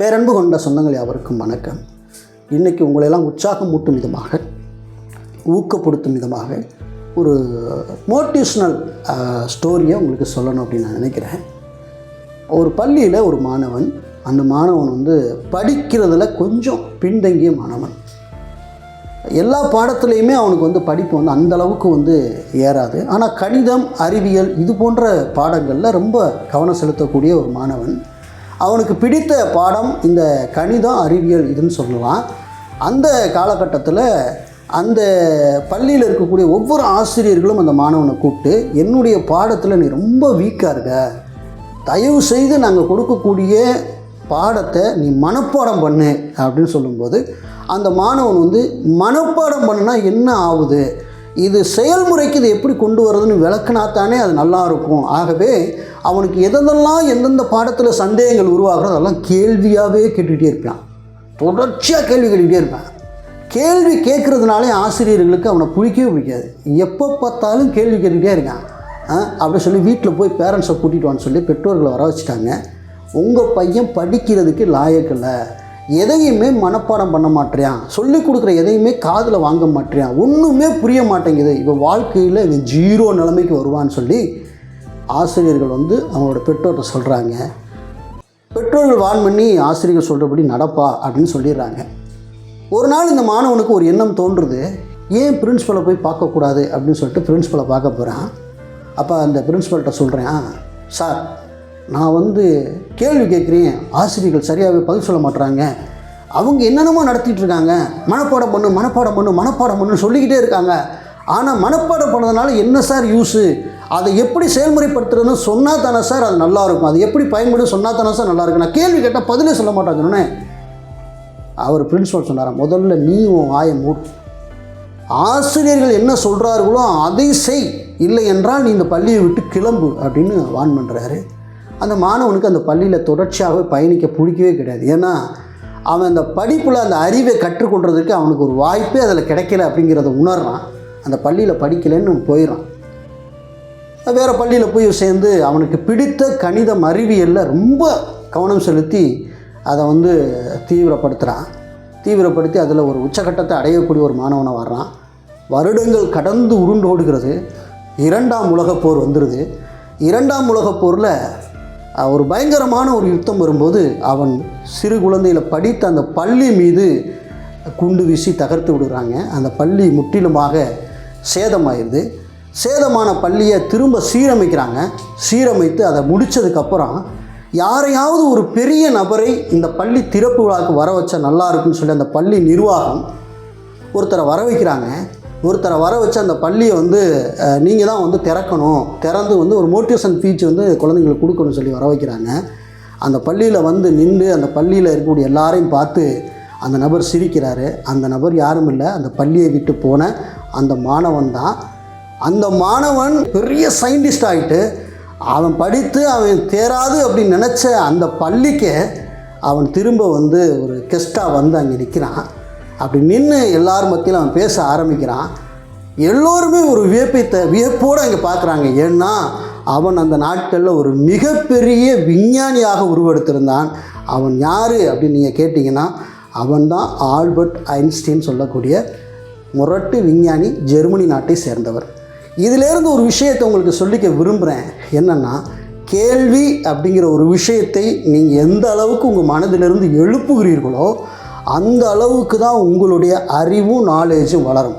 பேரன்பு கொண்ட சொந்தங்கள் யாவருக்கும் வணக்கம். இன்றைக்கி உங்களையெல்லாம் உற்சாகமூட்டும் விதமாக ஊக்கப்படுத்தும் விதமாக ஒரு மோட்டிவேஷ்னல் ஸ்டோரியை உங்களுக்கு சொல்லணும் அப்படின்னு நான் நினைக்கிறேன். ஒரு பள்ளியில் ஒரு மாணவன் அந்த மாணவன் வந்து படிக்கிறதுல கொஞ்சம் பின்தங்கிய மாணவன். எல்லா பாடத்துலேயுமே அவனுக்கு வந்து படிப்பு வந்து அந்த அளவுக்கு வந்து ஏறாது. ஆனால் கணிதம் அறிவியல் இது போன்ற பாடங்களில் ரொம்ப கவனம் செலுத்தக்கூடிய ஒரு மாணவன். அவனுக்கு பிடித்த பாடம் இந்த கணிதம் அறிவியல் இதுன்னு சொல்லலாம் அந்த காலகட்டத்தில் அந்த பள்ளியில் இருக்கக்கூடிய ஒவ்வொரு ஆசிரியர்களும் அந்த மாணவனை கூப்பிட்டு என்னுடைய பாடத்தில் நீ ரொம்ப வீக்காக இருக்க. தயவு செய்து நாங்கள் கொடுக்கக்கூடிய பாடத்தை நீ மனப்பாடம் பண்ணு. அப்படின்னு சொல்லும்போது அந்த மாணவன் வந்து மனப்பாடம் பண்ணுனா என்ன ஆகுது இது செயல்முறைக்கு இது எப்படி கொண்டு வர்றதுன்னு விளக்குனா தானே அது நல்லா இருக்கும். ஆகவே அவனுக்கு எதெல்லாம் எந்தெந்த பாடத்தில் சந்தேகங்கள் உருவாகிறதோ அதெல்லாம் கேள்வியாகவே கேட்டுக்கிட்டே இருப்பான் தொடர்ச்சியாக கேள்வி கேட்டுக்கிட்டே இருப்பான். கேள்வி கேட்குறதுனாலே ஆசிரியர்களுக்கு அவனை பிடிக்கவே பிடிக்காது. எப்போ பார்த்தாலும் கேள்வி கேட்டுக்கிட்டே இருக்கான். அப்படி சொல்லி வீட்டில் போய் பேரண்ட்ஸை கூட்டிகிட்டு வான்னு சொல்லி பெற்றோர்களை வர வச்சுட்டாங்க. உங்கள் பையன் படிக்கிறதுக்கு லாயக்கில்லை எதையுமே மனப்பாடம் பண்ண மாட்டேறான் சொல்லிக் கொடுக்குற எதையுமே காதில் வாங்க மாட்டேறான் ஒன்றுமே புரிய மாட்டேங்குது. இவன் வாழ்க்கையில் இவன் ஜீரோ நிலைமைக்கு வருவான்னு சொல்லி ஆசிரியர்கள் வந்து அவங்களோட பெற்றோர்கிட்ட சொல்கிறாங்க பெற்றோர்கள் வான் பண்ணி ஆசிரியர்கள் சொல்கிறபடி நடப்பா அப்படின்னு சொல்லிடுறாங்க. ஒரு நாள் இந்த மாணவனுக்கு ஒரு எண்ணம் தோன்றுது. ஏன் பிரின்ஸ்பலை போய் பார்க்கக்கூடாது அப்படின்னு சொல்லிட்டு பிரின்ஸ்பலை பார்க்க போகிறான் அப்போ அந்த பிரின்ஸ்பல்கிட்ட சொல்கிறேன் சார் நான் வந்து கேள்வி கேட்குறேன். ஆசிரியர்கள் சரியாகவே பதில் சொல்ல மாட்றாங்க. அவங்க என்னென்னமோ நடத்திட்டு இருக்காங்க. மனப்பாடம் பண்ணு மனப்பாடம் பண்ணு மனப்பாடம் பண்ணு சொல்லிக்கிட்டே இருக்காங்க. ஆனால் மனப்பாடம் பண்ணதுனால என்ன சார் யூஸு அதை எப்படி செயல்முறைப்படுத்துறதுன்னு சொன்னால் தானே சார் அது நல்லாயிருக்கும் அது எப்படி பயன்படும் சொன்னால் தானே சார் நல்லாயிருக்கும் நான் கேள்வி கேட்டால் பதிலே சொல்ல மாட்டாங்கன்னு அவர் பிரின்ஸ்பல் சொன்னார் முதல்ல நீ உன் வாயை மூடு. ஆசிரியர்கள் என்ன சொல்கிறார்களோ அதை செய். இல்லை என்றால் நீ இந்த பள்ளியை விட்டு கிளம்பு அப்படின்னு வான் பண்ணுறாரு அந்த மாணவனுக்கு அந்த பள்ளியில் தொடர்ச்சியாகவே பயணிக்க பிடிக்கவே கிடையாது. ஏன்னா அவன் அந்த படிப்பில் அந்த அறிவை கற்றுக்கொள்றதுக்கு அவனுக்கு ஒரு வாய்ப்பே அதில் கிடைக்கல அப்படிங்கிறத உணர்றான். அந்த பள்ளியில் படிக்கலைன்னு போயிடறான் வேறு பள்ளியில் போய் சேர்ந்து அவனுக்கு பிடித்த கணிதம் அறிவியலில் ரொம்ப கவனம் செலுத்தி அதை வந்து தீவிரப்படுத்துகிறான் தீவிரப்படுத்தி அதில் ஒரு உச்சகட்டத்தை அடையக்கூடிய ஒரு மாணவனை வர்றான். வருடங்கள் கடந்து உருண்டோடுகிறது. இரண்டாம் உலகப் போர் வந்துடுது இரண்டாம் உலகப் போரில் ஒரு பயங்கரமான ஒரு யுத்தம் வரும்போது அவன் சிறு குழந்தையில் படித்த அந்த பள்ளி மீது குண்டு வீசி தகர்த்து விடுறாங்க. அந்த பள்ளி முற்றிலுமாக சேதமாயிருது. சேதமான பள்ளியை திரும்ப சீரமைக்கிறாங்க. சீரமைத்து அதை முடித்ததுக்கப்புறம் யாரையாவது ஒரு பெரிய நபரை இந்த பள்ளி திறப்பு விழாவுக்கு வர வச்சா நல்லா இருக்குன்னு சொல்லி அந்த பள்ளி நிர்வாகம் ஒருத்தரை வர வைக்கிறாங்க. ஒருத்தரை வர வச்சு அந்த பள்ளியை வந்து நீங்கள் தான் வந்து திறக்கணும். திறந்து வந்து ஒரு மோட்டிவேஷன் ஸ்பீச் வந்து குழந்தைங்களுக்கு கொடுக்கணும்னு சொல்லி வர வைக்கிறாங்க. அந்த பள்ளியில் வந்து நின்று அந்த பள்ளியில் இருக்கக்கூடிய எல்லாரையும் பார்த்து அந்த நபர் சிரிக்கிறாரு. அந்த நபர் யாரும் இல்லை. அந்த பள்ளியை விட்டு போன அந்த மாணவன் தான். அந்த மாணவன் பெரிய சயின்டிஸ்ட் ஆகிட்டு அவன் படித்து அவன் தேராது அப்படின்னு நினச்ச அந்த பள்ளிக்கு அவன் திரும்ப வந்து ஒரு கெஸ்ட்டாக வந்து அங்கே நிற்கிறான் அப்படி நின்று எல்லார் மத்தியில் அவன் பேச ஆரம்பிக்கிறான். எல்லோருமே ஒரு வியப்பை த வியப்போடு அங்கே பார்க்குறாங்க ஏன்னா அவன் அந்த நாட்களில் ஒரு மிகப்பெரிய விஞ்ஞானியாக உருவெடுத்திருந்தான். அவன் யார் அப்படின்னு நீங்கள் கேட்டிங்கன்னா அவன்தான் ஆல்பர்ட் ஐன்ஸ்டீன் சொல்லக்கூடிய முரட்டு விஞ்ஞானி ஜெர்மனி நாட்டை சேர்ந்தவர். இதிலேருந்து ஒரு விஷயத்தை உங்களுக்கு சொல்லிக்க விரும்புகிறேன் என்னென்னா கேள்வி அப்படிங்கிற ஒரு விஷயத்தை நீங்கள் எந்த அளவுக்கு உங்கள் மனதிலிருந்து எழுப்புகிறீர்களோ அந்த அளவுக்கு தான் உங்களுடைய அறிவும் நாலேஜும் வளரும்.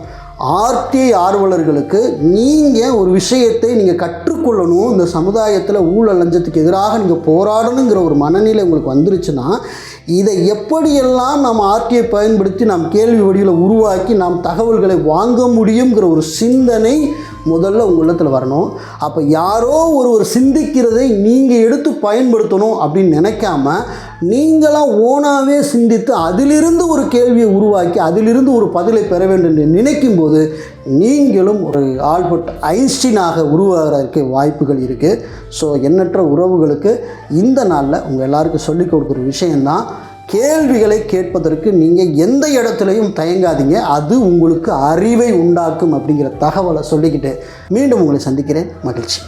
ஆர்டிஐ ஆர்வலர்களுக்கு நீங்கள் ஒரு விஷயத்தை நீங்கள் கற்றுக்கொள்ளணும். இந்த சமுதாயத்தில் ஊழல் லஞ்சத்துக்கு எதிராக நீங்கள் போராடணுங்கிற ஒரு மனநிலை உங்களுக்கு வந்துருச்சுன்னா இதை எப்படியெல்லாம் நாம் ஆர்டிஐ பயன்படுத்தி நாம் கேள்வி வடிவில் உருவாக்கி நாம் தகவல்களை வாங்க முடியுங்கிற ஒரு சிந்தனை முதல்ல உங்கள் உள்ளத்தில் வரணும். அப்போ யாரோ ஒருவர் சிந்திக்கிறதை நீங்கள் எடுத்து பயன்படுத்தணும் அப்படின்னு நினைக்காம நீங்களாம் ஓனாகவே சிந்தித்து அதிலிருந்து ஒரு கேள்வியை உருவாக்கி அதிலிருந்து ஒரு பதிலை பெற வேண்டும் என்று நினைக்கும் போது நீங்களும் ஒரு ஆல்பர்ட் ஐன்ஸ்டீனாக உருவாகிறதுக்கு வாய்ப்புகள் இருக்குது ஸோ எண்ணற்ற உறவுகளுக்கு இந்த நாளில் உங்கள் எல்லாருக்கும் சொல்லிக் கொடுக்குற விஷயந்தான் கேள்விகளை கேட்பதற்கு நீங்கள் எந்த இடத்துலையும் தயங்காதீங்க. அது உங்களுக்கு அறிவை உண்டாக்கும் அப்படிங்கிற தகவலை சொல்லிக்கிட்டு மீண்டும் உங்களை சந்திக்கிறேன். மகிழ்ச்சி.